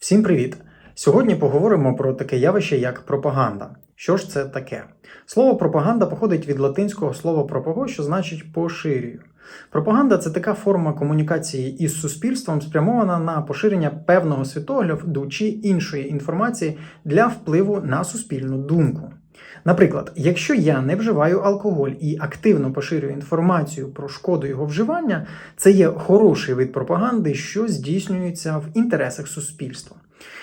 Всім привіт! Сьогодні поговоримо про таке явище, як пропаганда. Що ж це таке? Слово пропаганда походить від латинського слова пропаго, що значить поширюю. Пропаганда це така форма комунікації із суспільством, спрямована на поширення певного світогляду чи іншої інформації для впливу на суспільну думку. Наприклад, якщо я не вживаю алкоголь і активно поширюю інформацію про шкоду його вживання, це є хороший вид пропаганди, що здійснюється в інтересах суспільства.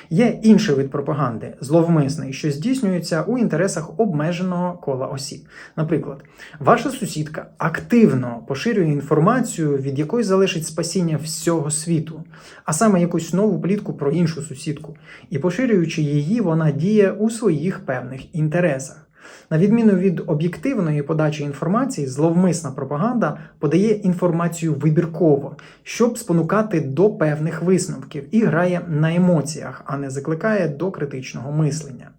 Є інший вид пропаганди, зловмисний, що здійснюється у інтересах обмеженого кола осіб. Наприклад, ваша сусідка активно поширює інформацію, від якої залишить спасіння всього світу, а саме якусь нову плітку про іншу сусідку. І поширюючи її, вона діє у своїх певних інтересах. На відміну від об'єктивної подачі інформації, зловмисна пропаганда подає інформацію вибірково, щоб спонукати до певних висновків і грає на емоціях, а не закликає до критичного мислення.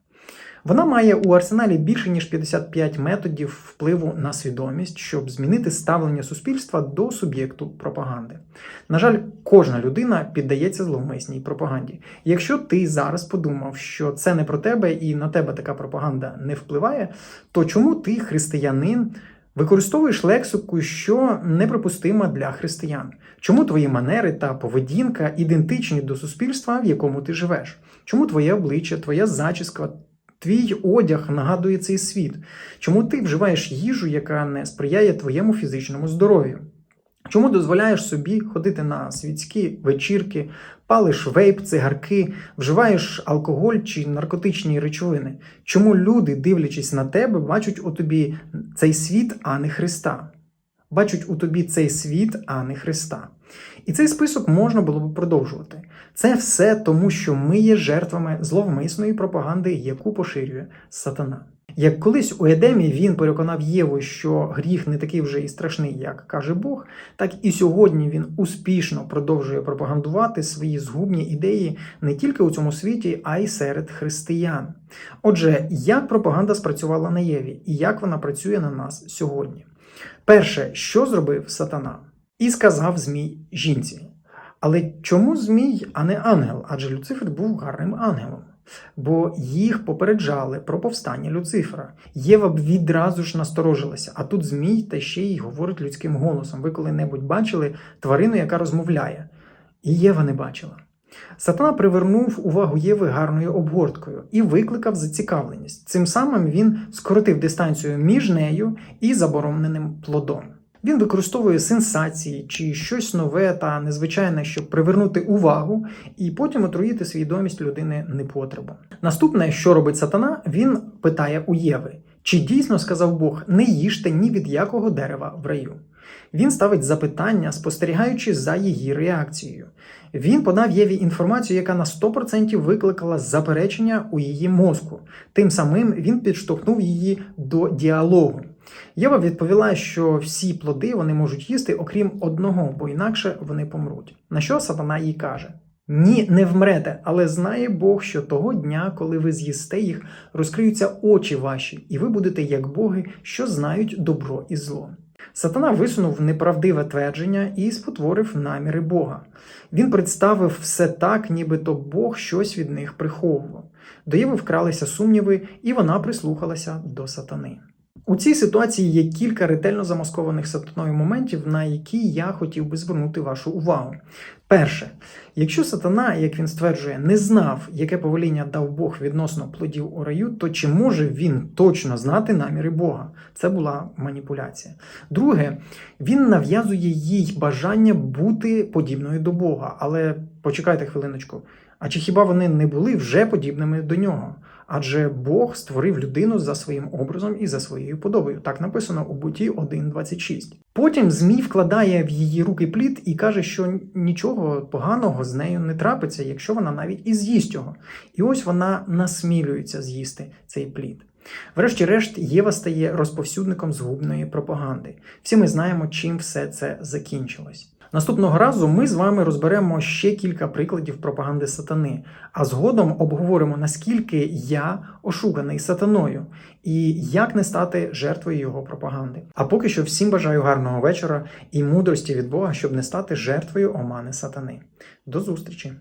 Вона має у арсеналі більше ніж 55 методів впливу на свідомість, щоб змінити ставлення суспільства до суб'єкту пропаганди. На жаль, кожна людина піддається зловмисній пропаганді. Якщо ти зараз подумав, що це не про тебе і на тебе така пропаганда не впливає, то чому ти, християнин, використовуєш лексику, що неприпустима для християн? Чому твої манери та поведінка ідентичні до суспільства, в якому ти живеш? Чому твоє обличчя, твоя зачіска? Твій одяг нагадує цей світ. Чому ти вживаєш їжу, яка не сприяє твоєму фізичному здоров'ю? Чому дозволяєш собі ходити на світські вечірки, палиш вейп, цигарки, вживаєш алкоголь чи наркотичні речовини? Чому люди, дивлячись на тебе, бачать у тобі цей світ, а не Христа? Бачать у тобі цей світ, а не Христа. І цей список можна було б продовжувати. Це все тому, що ми є жертвами зловмисної пропаганди, яку поширює сатана. Як колись у Едемі він переконав Єву, що гріх не такий вже і страшний, як каже Бог, так і сьогодні він успішно продовжує пропагандувати свої згубні ідеї не тільки у цьому світі, а й серед християн. Отже, як пропаганда спрацювала на Єві і як вона працює на нас сьогодні? Перше, що зробив сатана? І сказав Змій жінці. Але чому Змій, а не ангел? Адже Люцифер був гарним ангелом. Бо їх попереджали про повстання Люцифера. Єва б відразу ж насторожилася, а тут Змій та ще й говорить людським голосом. Ви коли-небудь бачили тварину, яка розмовляє? І Єва не бачила. Сатана привернув увагу Єви гарною обгорткою і викликав зацікавленість. Цим самим він скоротив дистанцію між нею і забороненим плодом. Він використовує сенсації чи щось нове та незвичайне, щоб привернути увагу і потім отруїти свідомість людини непотребом. Наступне, що робить сатана, він питає у Єви: чи дійсно сказав Бог, не їжте ні від якого дерева в раю? Він ставить запитання, спостерігаючи за її реакцією. Він подав Єві інформацію, яка на 100% викликала заперечення у її мозку. Тим самим він підштовхнув її до діалогу. Єва відповіла, що всі плоди вони можуть їсти, окрім одного, бо інакше вони помруть. На що сатана їй каже: Ні, не вмрете, але знає Бог, що того дня, коли ви з'їсте їх, розкриються очі ваші, і ви будете як боги, що знають добро і зло. Сатана висунув неправдиве твердження і спотворив наміри Бога. Він представив все так, нібито Бог щось від них приховував. До Єви вкралися сумніви, і вона прислухалася до сатани. У цій ситуації є кілька ретельно замаскованих сатаною моментів, на які я хотів би звернути вашу увагу. Перше, якщо сатана, як він стверджує, не знав, яке повеління дав Бог відносно плодів у раю, то чи може він точно знати наміри Бога? Це була маніпуляція. Друге, він нав'язує їй бажання бути подібною до Бога. Але почекайте хвилиночку. А чи хіба вони не були вже подібними до нього? Адже Бог створив людину за своїм образом і за своєю подобою. Так написано у Буті 1.26. Потім Змій вкладає в її руки плід і каже, що нічого поганого з нею не трапиться, якщо вона навіть і з'їсть його. І ось вона насмілюється з'їсти цей плід. Врешті-решт, Єва стає розповсюдником згубної пропаганди. Всі ми знаємо, чим все це закінчилось. Наступного разу ми з вами розберемо ще кілька прикладів пропаганди сатани, а згодом обговоримо, наскільки я ошуканий сатаною і як не стати жертвою його пропаганди. А поки що всім бажаю гарного вечора і мудрості від Бога, щоб не стати жертвою омани сатани. До зустрічі!